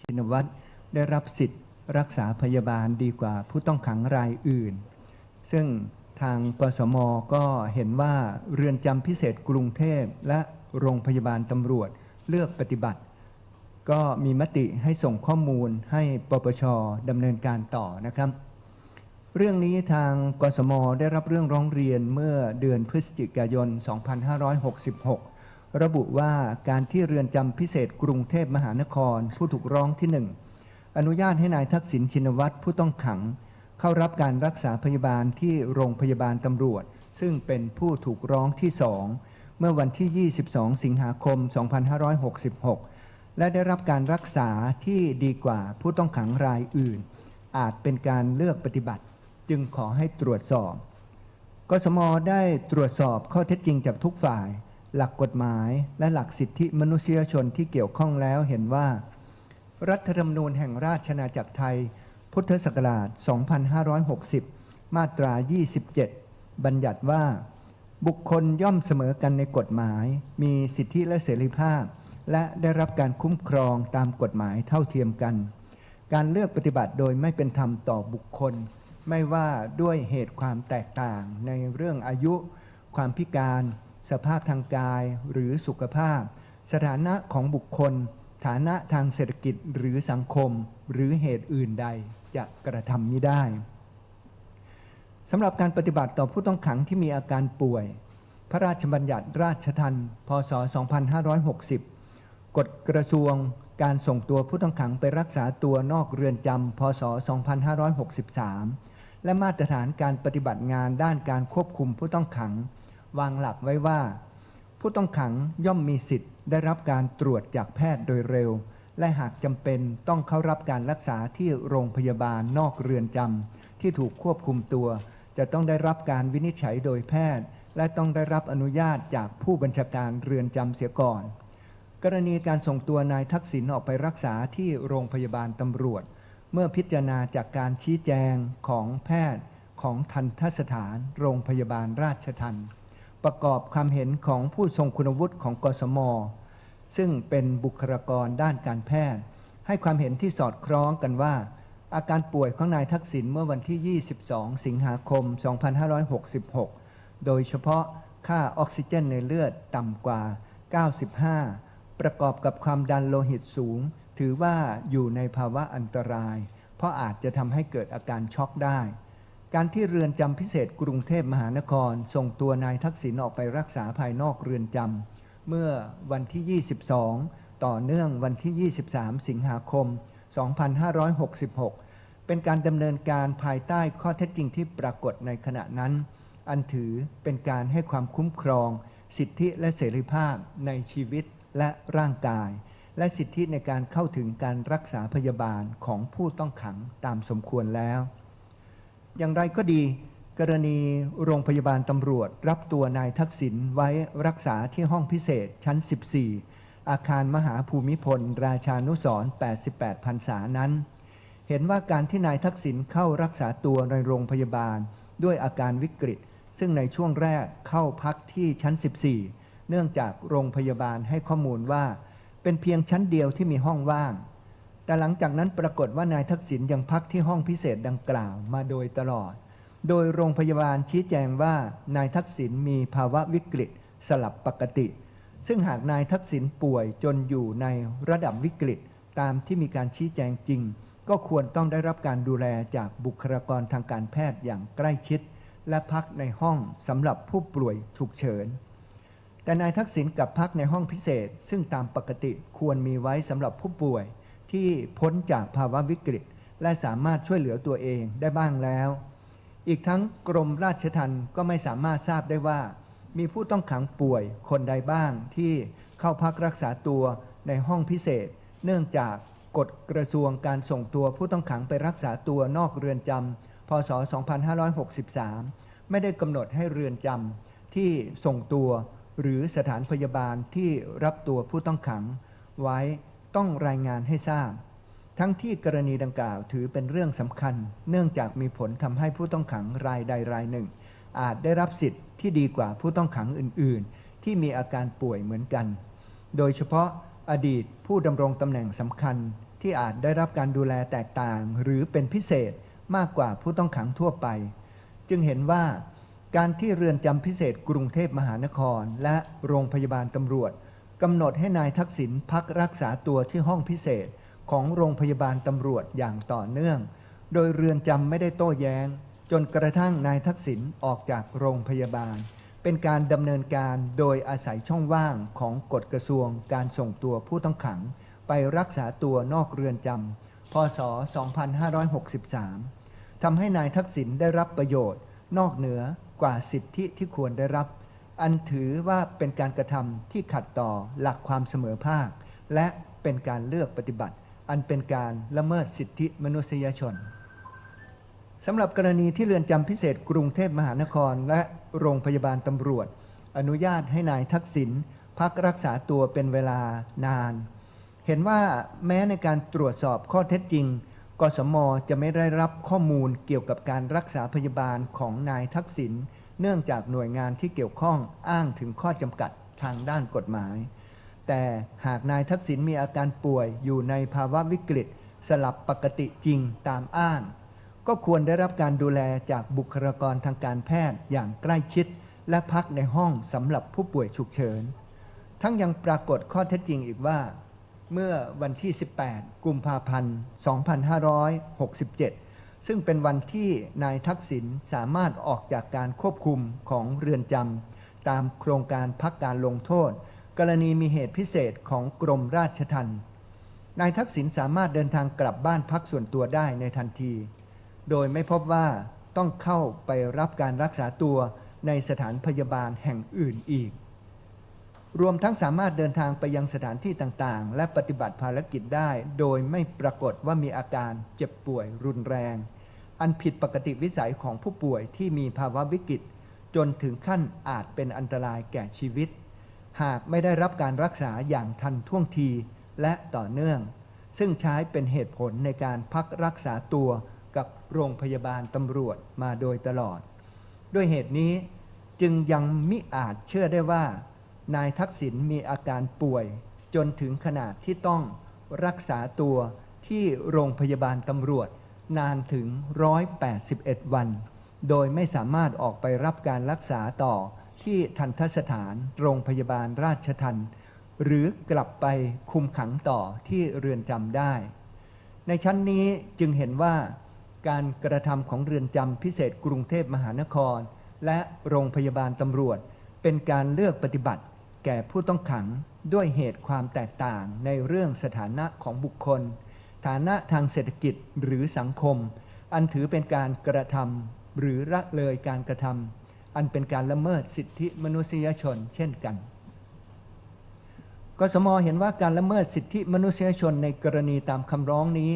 ชินวัตรได้รับสิทธิ์รักษาพยาบาลดีกว่าผู้ต้องขังรายอื่น ซึ่งทางกสมก็เห็นว่าเรือนจำพิเศษกรุงเทพและโรงพยาบาลตำรวจเลือกปฏิบัติ ก็มีมติให้ส่งข้อมูลให้ปปชดำเนินการต่อนะครับ เรื่องนี้ทางกสมได้รับเรื่องร้องเรียนเมื่อเดือนพฤศจิกายน 2566 ระบุว่าการที่เรือนจำพิเศษกรุงเทพมหานคร ผู้ถูกร้องที่หนึ่งอนุญาตให้นายทักษิณชินวัตรผู้ต้องขัง เข้ารับการรักษาพยาบาลที่โรงพยาบาลตำรวจ ซึ่งเป็นผู้ถูกร้องที่สองเมื่อวันที่ 22 สิงหาคม 2566 และได้รับการรักษาที่ดีกว่าผู้ต้องขังรายอื่น อาจเป็นการเลือกปฏิบัติ จึงขอให้ตรวจสอบ กสมได้ตรวจสอบข้อเท็จจริงจากทุกฝ่าย หลักกฎหมายและหลักสิทธิมนุษยชนที่เกี่ยวข้องแล้วเห็นว่า รัฐธรรมนูญแห่งราชอาณาจักรไทย พุทธศักราช 2560 มาตรา 27 บัญญัติว่า บุคคลย่อมเสมอกันในกฎหมาย มีสิทธิและเสรีภาพ และได้รับการคุ้มครองตามกฎหมายเท่าเทียมกัน การเลือกปฏิบัติโดยไม่เป็นธรรมต่อบุคคล ไม่ว่าด้วยเหตุความแตกต่างในเรื่องอายุ ความพิการ สภาพทางกายหรือสุขภาพ สถานะของบุคคล ฐานะทางเศรษฐกิจหรือสังคม หรือเหตุอื่นใดจะกระทำมิได้สำหรับการปฏิบัติต่อผู้ต้องขังที่มีอาการป่วย พระราชบัญญัติราชทัณฑ์พศ 2560 กฎกระทรวงการส่งตัวผู้ต้องขังไปรักษาตัวนอกเรือนจำพศ 2563 และมาตรฐานการปฏิบัติงานด้านการควบคุมผู้ต้องขัง วางหลักไว้ว่า ผู้ต้องขังย่อมมีสิทธิ์ ได้รับการตรวจจากแพทย์โดยเร็ว และหากจำเป็นต้องเข้ารับการรักษาที่โรงพยาบาลนอกเรือนจำที่ถูกควบคุมตัว จะต้องได้รับการวินิจฉัยโดยแพทย์ และต้องได้รับอนุญาตจากผู้บัญชาการเรือนจำเสียก่อน กรณีการส่งตัวนายทักษิณออกไปรักษาที่โรงพยาบาลตำรวจ เมื่อพิจารณาจากการชี้แจงของแพทย์ของทันทสถานโรงพยาบาลราชทัน ประกอบความเห็นของผู้ทรงคุณวุฒิของกสม ซึ่งเป็นบุคลากรด้านการแพทย์ ให้ความเห็นที่สอดคล้องกันว่า อาการป่วยของนายทักษิณเมื่อวันที่ 22 สิงหาคม 2566 โดยเฉพาะค่าออกซิเจนในเลือดต่ำกว่า 95 ประกอบกับความดันโลหิตสูง ถือว่าอยู่ในภาวะอันตราย เพราะอาจจะทำให้เกิดอาการช็อกได้ การที่เรือนจำพิเศษกรุงเทพมหานคร ส่งตัวนายทักษิณออกไปรักษาภายนอกเรือนจำเมื่อวันที่ 22 ต่อเนื่องวันที่ 23 สิงหาคม 2566 เป็นการดำเนินการภายใต้ข้อเท็จจริงที่ปรากฏในขณะนั้น อันถือเป็นการให้ความคุ้มครอง สิทธิและเสรีภาพในชีวิตและร่างกาย และสิทธิในการเข้าถึงการรักษาพยาบาลของผู้ต้องขังตามสมควรแล้ว อย่างไรก็ดี กรณีโรงพยาบาลตำรวจ รับตัวนายทักษิณไว้รักษาที่ห้องพิเศษชั้น 14 อาคารมหาภูมิพล ราชานุสร88พรรษานั้น เห็นว่าการที่นายทักษิณเข้ารักษาตัวในโรงพยาบาลด้วยอาการวิกฤต ซึ่งในช่วงแรกเข้าพักที่ชั้น 14 เนื่องจากโรงพยาบาลให้ข้อมูลว่า เป็นเพียงชั้นเดียวที่มีห้องว่าง แต่หลังจากนั้นปรากฏว่านายทักษิณยังพักที่ห้องพิเศษดังกล่าวมาโดยตลอด โดยโรงพยาบาลชี้แจงว่านายทักษิณมีภาวะวิกฤตสลับปกติ ซึ่งหากนายทักษิณป่วยจนอยู่ในระดับวิกฤตตามที่มีการชี้แจงจริง ก็ควรต้องได้รับการดูแลจากบุคลากรทางการแพทย์อย่างใกล้ชิด และพักในห้องสำหรับผู้ป่วยฉุกเฉินแต่นายทักษิณกลับพักในห้องพิเศษ ซึ่งตามปกติควรมีไว้สำหรับผู้ป่วย ที่พ้นจากภาวะวิกฤต และสามารถช่วยเหลือตัวเองได้บ้างแล้ว อีกทั้งกรมราชทัณฑ์ก็ไม่สามารถทราบได้ว่า มีผู้ต้องขังป่วยคนใดบ้างที่เข้าพักรักษาตัวในห้องพิเศษ เนื่องจากกฎกระทรวงการส่งตัวผู้ต้องขังไปรักษาตัวนอกเรือนจำพศ 2563 ไม่ได้กำหนดให้เรือนจำที่ส่งตัวหรือสถานพยาบาลที่รับตัวผู้ต้องขังไว้ ต้องรายงานให้ทราบ ทั้งที่กรณีดังกล่าวถือเป็นเรื่องสำคัญ เนื่องจากมีผลทำให้ผู้ต้องขังรายใดรายหนึ่ง อาจได้รับสิทธิ์ที่ดีกว่าผู้ต้องขังอื่น ๆ ที่มีอาการป่วยเหมือนกัน โดยเฉพาะอดีตผู้ดำรงตำแหน่งสำคัญที่อาจได้รับการดูแลแตกต่าง หรือเป็นพิเศษมากกว่าผู้ต้องขังทั่วไป จึงเห็นว่าการที่เรือนจำพิเศษกรุงเทพมหานคร และโรงพยาบาลตำรวจ กำหนดให้นายทักษิณพักรักษาตัวที่ห้องพิเศษของโรงพยาบาลตำรวจอย่างต่อเนื่อง โดยเรือนจำไม่ได้โต้แย้ง จนกระทั่งนายทักษิณออกจากโรงพยาบาล เป็นการดำเนินการโดยอาศัยช่องว่างของกฎกระทรวงการส่งตัวผู้ต้องขัง ไปรักษาตัวนอกเรือนจำพศ 2563ทำให้นายทักษิณได้รับประโยชน์ นอกเหนือกว่าสิทธิที่ควรได้รับ อันถือว่าเป็นการกระทำที่ขัดต่อหลักความเสมอภาค และเป็นการเลือกปฏิบัติ อันเป็นการละเมิดสิทธิมนุษยชนสำหรับกรณีที่เรือนจำพิเศษกรุงเทพมหานคร และโรงพยาบาลตำรวจ อนุญาตให้นายทักษิณพักรักษาตัวเป็นเวลานาน เห็นว่าแม้ในการตรวจสอบข้อเท็จจริง กสมจะไม่ได้รับข้อมูลเกี่ยวกับการรักษาพยาบาลของนายทักษิณ เนื่องจากหน่วยงานที่เกี่ยวข้องอ้างถึงข้อจำกัดทางด้านกฎหมาย แต่หากนายทักษิณมีอาการป่วยอยู่ในภาวะวิกฤต สลับปกติจริงตามอ้าง ก็ควรได้รับการดูแลจากบุคลากรทางการแพทย์อย่างใกล้ชิด และพักในห้องสำหรับผู้ป่วยฉุกเฉิน ทั้งยังปรากฏข้อเท็จจริงอีกว่า เมื่อวันที่ 18 กุมภาพันธ์ 2567 ซึ่งเป็นวันที่นายทักษิณสามารถออกจากการควบคุมของเรือนจำตามโครงการพักการลงโทษ กรณีมีเหตุพิเศษของกรมราชทัณฑ์นายทักษิณสามารถเดินทางกลับบ้านพักส่วนตัวได้ในทันที โดยไม่พบว่าต้องเข้าไปรับการรักษาตัวในสถานพยาบาลแห่งอื่นอีก รวมทั้งสามารถเดินทางไปยังสถานที่ต่างๆ และปฏิบัติภารกิจได้ โดยไม่ปรากฏว่ามีอาการเจ็บป่วยรุนแรง อันผิดปกติวิสัยของผู้ป่วยที่มีภาวะวิกฤต จนถึงขั้นอาจเป็นอันตรายแก่ชีวิต หากไม่ได้รับการรักษาอย่างทันท่วงทีและต่อเนื่อง ซึ่งใช้เป็นเหตุผลในการพักรักษาตัวกับโรงพยาบาลตำรวจมาโดยตลอด ด้วยเหตุนี้จึงยังมิอาจเชื่อได้ว่า นายทักษิณมีอาการป่วย จนถึงขนาดที่ต้องรักษาตัวที่โรงพยาบาลตำรวจนานถึง 181 วัน โดยไม่สามารถออกไปรับการรักษาต่อที่ทันทสถานโรงพยาบาลราชทันหรือกลับไปคุมขังต่อที่เรือนจำได้ ในชั้นนี้จึงเห็นว่าการกระทำของเรือนจำพิเศษกรุงเทพมหานคร และโรงพยาบาลตำรวจ เป็นการเลือกปฏิบัติ แก่ผู้ต้องขังด้วยเหตุความแตกต่างในเรื่องสถานะของบุคคล ฐานะทางเศรษฐกิจหรือสังคม อันถือเป็นการกระทำหรือละเลยการกระทำอันเป็นการละเมิดสิทธิมนุษยชนเช่นกันกสมเห็นว่าการละเมิดสิทธิมนุษยชนในกรณีตามคำร้องนี้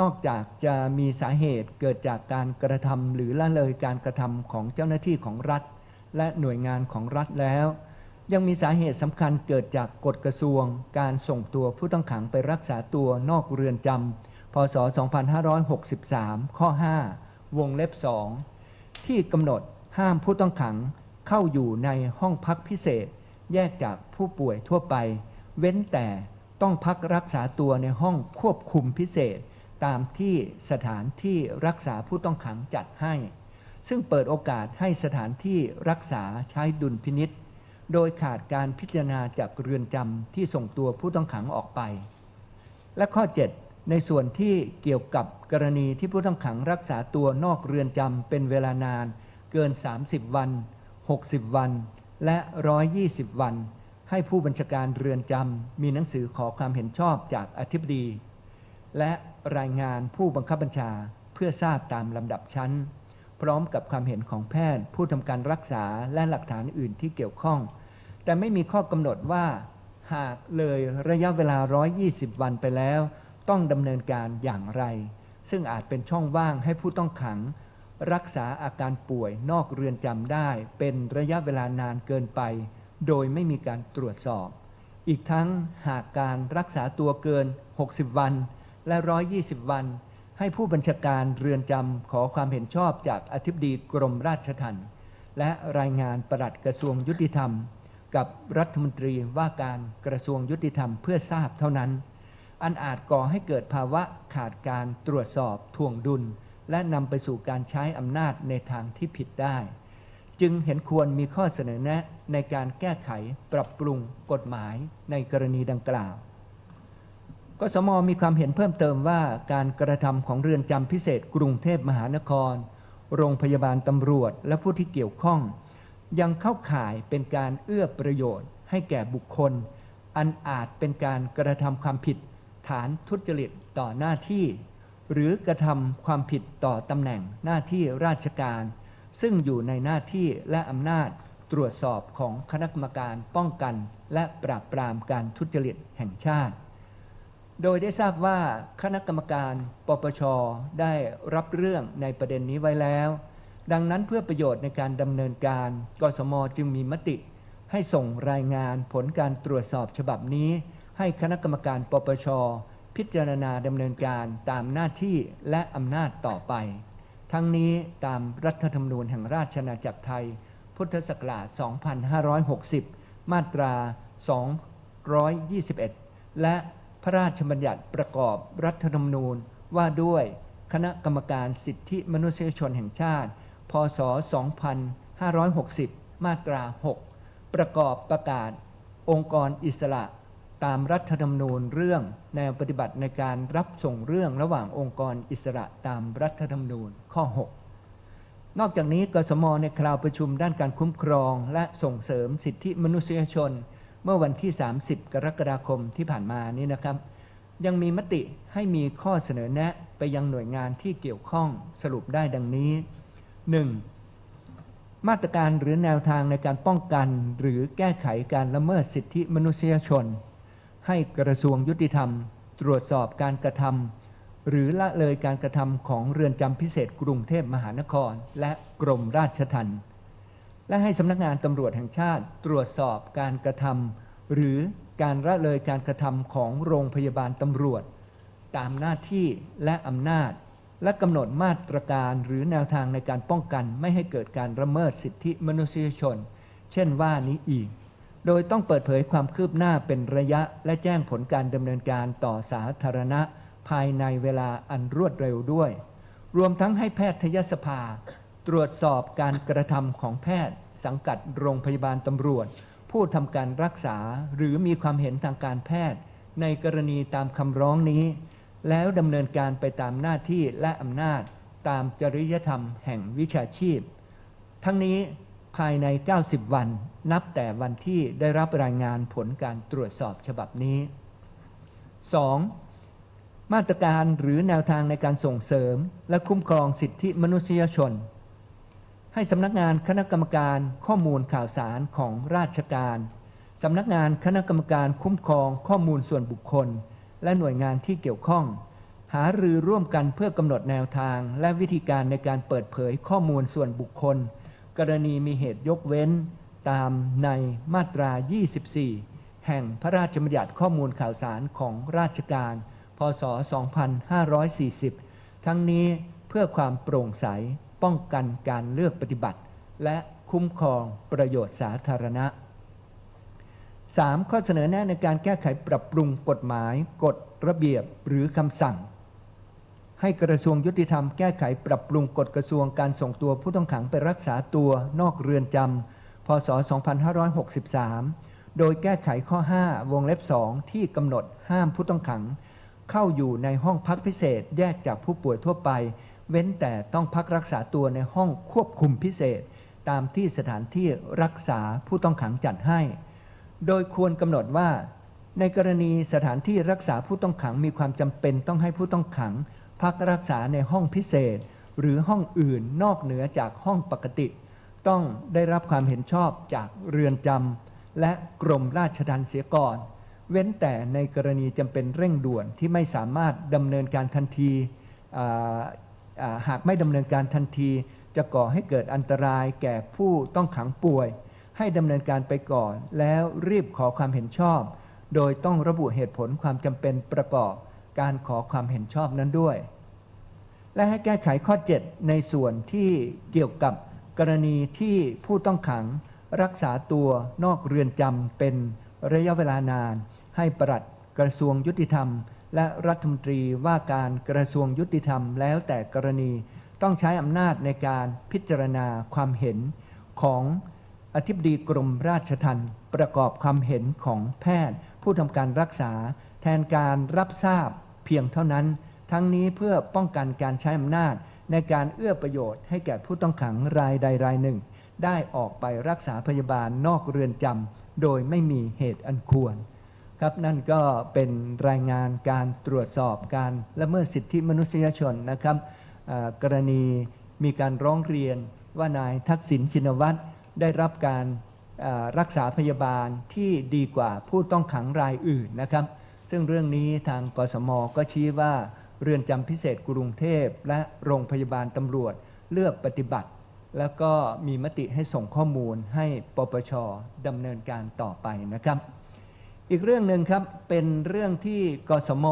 นอกจากจะมีสาเหตุเกิดจากการกระทำหรือละเลยการกระทำของเจ้าหน้าที่ของรัฐ และหน่วยงานของรัฐแล้ว ยังมีสาเหตุสำคัญเกิดจากกฎกระทรวง การส่งตัวผู้ต้องขังไปรักษาตัวนอกเรือนจำพศ 2563 ข้อ 5 วงเล็บ 2 ที่กำหนดห้ามผู้ต้องขังเข้าอยู่ในห้องพักพิเศษ แยกจากผู้ป่วยทั่วไป เว้นแต่ต้องพักรักษาตัวในห้องควบคุมพิเศษ ตามที่สถานที่รักษาผู้ต้องขังจัดให้ ซึ่งเปิดโอกาสให้สถานที่รักษาใช้ดุลพินิษ์ โดยขาดการพิจารณาจากเรือนจำที่ส่งตัวผู้ต้องขังออกไป และข้อ 7 ในส่วนที่เกี่ยวกับกรณีที่ผู้ต้องขังรักษาตัวนอกเรือนจำเป็นเวลานาน เกิน 30 วัน 60 วัน และ 120 วัน ให้ผู้บัญชาการเรือนจำมีหนังสือขอความเห็นชอบจากอธิบดี และรายงานผู้บังคับบัญชาเพื่อทราบตามลำดับชั้น พร้อมกับความเห็นของแพทย์ ผู้ทำการรักษาและหลักฐานอื่นที่เกี่ยวข้อง แต่ไม่มีข้อกำหนดว่า หากเลยระยะเวลา 120 วันไปแล้ว ต้องดำเนินการอย่างไร ซึ่งอาจเป็นช่องว่างให้ผู้ต้องขัง รักษาอาการป่วยนอกเรือนจำได้ เป็นระยะเวลานานเกินไป โดยไม่มีการตรวจสอบ อีกทั้งหากการรักษาตัวเกิน 60 วันและ 120 วัน ให้ผู้บัญชาการเรือนจำขอความเห็นชอบจากอธิบดีกรมราชทัณฑ์และรายงานปลัดกระทรวงยุติธรรม กับรัฐมนตรีว่าการกระทรวงยุติธรรมเพื่อทราบเท่านั้น อันอาจก่อให้เกิดภาวะขาดการตรวจสอบทวงดุล และนำไปสู่การใช้อำนาจในทางที่ผิดได้ จึงเห็นควรมีข้อเสนอแนะในการแก้ไขปรับปรุงกฎหมายในกรณีดังกล่าว กสมมีความเห็นเพิ่มเติมว่าการกระทำของเรือนจำพิเศษกรุงเทพมหานคร โรงพยาบาลตำรวจและผู้ที่เกี่ยวข้อง ยังเข้าข่ายเป็นการเอื้อประโยชน์ ให้แก่บุคคล อันอาจเป็นการกระทำความผิด ฐานทุจริตต่อหน้าที่ หรือกระทำความผิดต่อตำแหน่งหน้าที่ราชการ ซึ่งอยู่ในหน้าที่และอำนาจตรวจสอบของคณะกรรมการป้องกัน และปราบปรามการทุจริตแห่งชาติ โดยได้ทราบว่าคณะกรรมการปปชได้รับเรื่องในประเด็นนี้ไว้แล้ว ดังนั้นเพื่อประโยชน์ในการดำเนินการกสมจึงมีมติ ให้ส่งรายงานผลการตรวจสอบฉบับนี้ ให้คณะกรรมการปปชพิจารณาดำเนินการตามหน้าที่และอำนาจต่อไป ทั้งนี้ตามรัฐธรรมนูญแห่งราชอาณาจักรไทย พุทธศักราช 2560 มาตรา 221 และ พระราชบัญญัติประกอบรัฐธรรมนูญว่าด้วยคณะกรรมการสิทธิมนุษยชนแห่งชาติ พศ 2560 มาตรา 6 ประกอบประกาศ องค์กรอิสระตามรัฐธรรมนูญเรื่องแนวปฏิบัติในการรับส่งเรื่องระหว่างองค์กรอิสระตามรัฐธรรมนูญข้อ 6 นอกจากนี้กสมในคราวประชุมด้านการคุ้มครองและส่งเสริมสิทธิมนุษยชน เมื่อวันที่ 30 กรกฎาคมที่ผ่านมานี้นะครับ ยังมีมติให้มีข้อเสนอแนะไปยังหน่วยงานที่เกี่ยวข้องสรุปได้ดังนี้ 1. มาตรการหรือแนวทางในการป้องกันหรือแก้ไขการละเมิดสิทธิมนุษยชน ให้กระทรวงยุติธรรม ตรวจสอบการกระทำหรือละเลยการกระทำของเรือนจำพิเศษกรุงเทพมหานคร และกรมราชทัณฑ์ และให้สำนักงานตำรวจแห่งชาติตรวจสอบการกระทำหรือการละเลยการกระทำของโรงพยาบาลตำรวจ ตามหน้าที่และอำนาจ และกำหนดมาตรการหรือแนวทางในการป้องกันไม่ให้เกิดการละเมิดสิทธิมนุษยชน เช่นว่านี้อีก โดยต้องเปิดเผยความคืบหน้าเป็นระยะและแจ้งผลการดำเนินการต่อสาธารณะ ภายในเวลาอันรวดเร็วด้วย รวมทั้งให้แพทยสภา ตรวจสอบการกระทำของแพทย์ สังกัดโรงพยาบาลตำรวจ ผู้ทำการรักษาหรือมีความเห็นทางการแพทย์ ในกรณีตามคำร้องนี้ แล้วดำเนินการไปตามหน้าที่และอำนาจตามจริยธรรมแห่งวิชาชีพ ทั้งนี้ภายใน 90 วันนับแต่วันที่ได้รับรายงานผลการตรวจสอบฉบับนี้ 2. มาตรการหรือแนวทางในการส่งเสริมและคุ้มครองสิทธิมนุษยชน ให้สำนักงานคณะกรรมการข้อมูลข่าวสารของราชการสำนักงานคณะกรรมการคุ้มครองข้อมูลส่วนบุคคล และหน่วยงานที่เกี่ยวข้อง หารือร่วมกันเพื่อกำหนดแนวทาง และวิธีการในการเปิดเผยข้อมูลส่วนบุคคล กรณีมีเหตุยกเว้น ตามในมาตรา 24 แห่งพระราชบัญญัติข้อมูลข่าวสารของราชการ พศ 2540 ทั้งนี้เพื่อความโปร่งใส ป้องกันการเลือกปฏิบัติ และคุ้มครองประโยชน์สาธารณะ 3. ข้อเสนอแนะในการแก้ไขปรับปรุงกฎหมาย กฎระเบียบหรือคำสั่ง ให้กระทรวงยุติธรรมแก้ไขปรับปรุงกฎกระทรวงการส่งตัวผู้ต้องขังไปรักษาตัวนอกเรือนจำพศ 2563 โดยแก้ไขข้อ 5 วงเล็บ 2 ที่กำหนดห้ามผู้ต้องขัง เข้าอยู่ในห้องพักพิเศษแยกจากผู้ป่วยทั่วไป เว้นแต่ต้องพักรักษาตัวในห้องควบคุมพิเศษ ตามที่สถานที่รักษาผู้ต้องขังจัดให้ โดยควรกำหนดว่า ในกรณีสถานที่รักษาผู้ต้องขังมีความจำเป็นต้องให้ผู้ต้องขัง พักรักษาในห้องพิเศษ หรือห้องอื่นนอกเหนือจากห้องปกติ ต้องได้รับความเห็นชอบจากเรือนจำและกรมราชทัณฑ์เสียก่อนเว้นแต่ในกรณีจำเป็นเร่งด่วนที่ไม่สามารถดำเนินการทันที หากไม่ดำเนินการทันที จะก่อให้เกิดอันตรายแก่ผู้ต้องขังป่วย ให้ดำเนินการไปก่อน แล้วรีบขอความเห็นชอบ โดยต้องระบุเหตุผลความจำเป็นประกอบ การขอความเห็นชอบนั้นด้วย และให้แก้ไขข้อ 7 ในส่วนที่เกี่ยวกับกรณีที่ผู้ต้องขัง รักษาตัวนอกเรือนจำเป็นระยะเวลานาน ให้ปลัดกระทรวงยุติธรรม และรัฐมนตรีว่าการกระทรวงยุติธรรมแล้วแต่กรณีต้องใช้อำนาจในการพิจารณาความเห็นของอธิบดีกรมราชทัณฑ์ประกอบความเห็นของแพทย์ ผู้ทำการรักษา แทนการรับทราบเพียงเท่านั้น ทั้งนี้เพื่อป้องกันการใช้อำนาจในการเอื้อประโยชน์ให้แก่ผู้ต้องขังรายใดรายหนึ่ง ได้ออกไปรักษาพยาบาลนอกเรือนจำโดยไม่มีเหตุอันควร ครับนั่นก็เป็นรายงานการตรวจสอบการละเมิดสิทธิมนุษยชนนะครับกรณีมีการร้องเรียนว่านายทักษิณชินวัตรได้รับการรักษาพยาบาลที่ดีกว่าผู้ต้องขังรายอื่นนะครับ ซึ่งเรื่องนี้ทางกสมก็ชี้ว่าเรือนจำพิเศษกรุงเทพ และโรงพยาบาลตำรวจเลือกปฏิบัติ แล้วก็มีมติให้ส่งข้อมูลให้ปปชดำเนินการต่อไปนะครับ อีกเรื่องหนึ่งครับเป็นเรื่องที่กสม